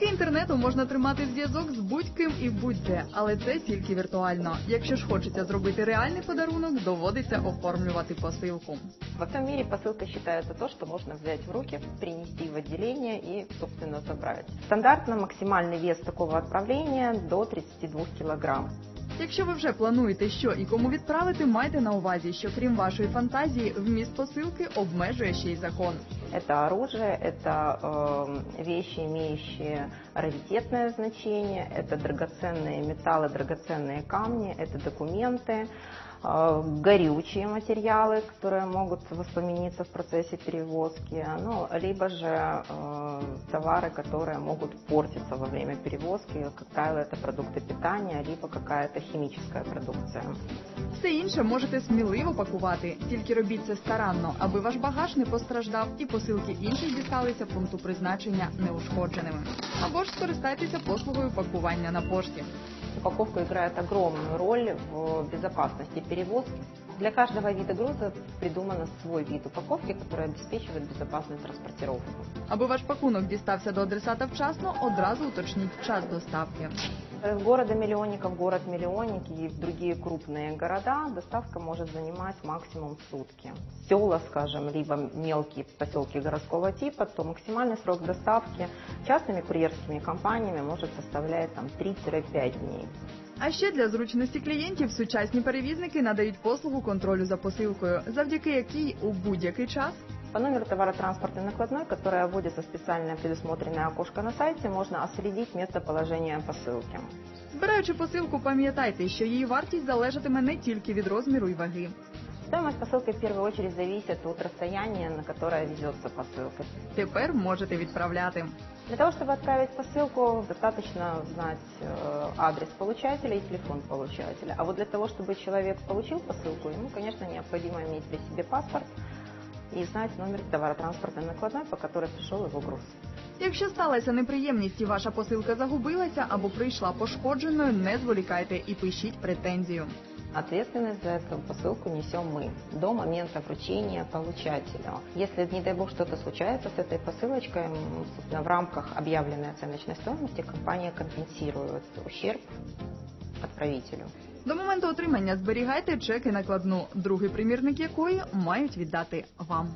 Завдяки інтернету можна тримати зв'язок з будь-ким і будь-де, але це тільки віртуально. Якщо ж хочеться зробити реальний подарунок, доводиться оформлювати посилку. Во цьому світі посилка вважається то, що можна взять в руки, принести в відділення і собственно, забрати. Стандартно максимальний вес такого відправлення до 32 килограмм. Якщо ви вже плануєте, що і кому відправити, майте на увазі, що крім вашої фантазії, вміст посилки обмежує ще й закон. Это оружие, это э, вещи, имеющие раритетное значение, это драгоценные металлы, драгоценные камни, это документы, э, Горючие материалы, которые могут воспламениться в процессе перевозки, ну, либо же э, товары, которые могут портиться во время перевозки. Как правило, это продукты питания, либо какая-то химическая продукция. Все інше можете сміливо пакувати, тільки робіть це старанно, аби ваш багаж не постраждав і посилки інших дісталися пункту призначення неушкодженими. Або ж скористайтеся послугою пакування на пошті. Упаковка играет огромную роль в безопасности перевозки. Для каждого вида груза придуман свой вид упаковки, который обеспечивает безопасную транспортировку. Аби ваш пакунок дістався до адресата вчасно, одразу уточніть час доставки. Из города-миллионника в город-миллионник и в другие крупные города доставка может занимать максимум сутки. Села, скажем, либо мелкие поселки городского типа, то максимальный срок доставки частными курьерскими компаниями может составлять там, 3-5 дней. А ще для зручності клієнтів сучасні перевізники надають послугу контролю за посилкою, завдяки якій у будь-який час По номеру товаротранспортной накладной, которая вводится в специальное предусмотренное окошко на сайте, можно отследить местоположение посылки. Збираючи посилку, пам'ятайте, що її вартість залежатиме не тільки від розміру і ваги. Стоимость посылки в первую очередь зависит от расстояния, на которое везется посылка. Тепер можете відправляти. Для того, чтобы отправить посылку, достаточно знать э, адрес получателя и телефон получателя. А вот для того, чтобы человек получил посылку, ему, конечно, необходимо иметь при себе паспорт и знать номер товаротранспортной накладной, по которой пришел его груз. Якщо сталася неприємність і ваша посилка загубилася або прийшла пошкодженою, не зволікайте і пишіть претензію. Ответственность за эту посылку несем мы до момента вручения получателю. Если, не дай бог, что-то случается с этой посылочкой, м, собственно, в рамках объявленной оценочной стоимости компания компенсирует ущерб отправителю. До моменту отримання зберігайте чеки накладну, другий примірник якої мають віддати вам.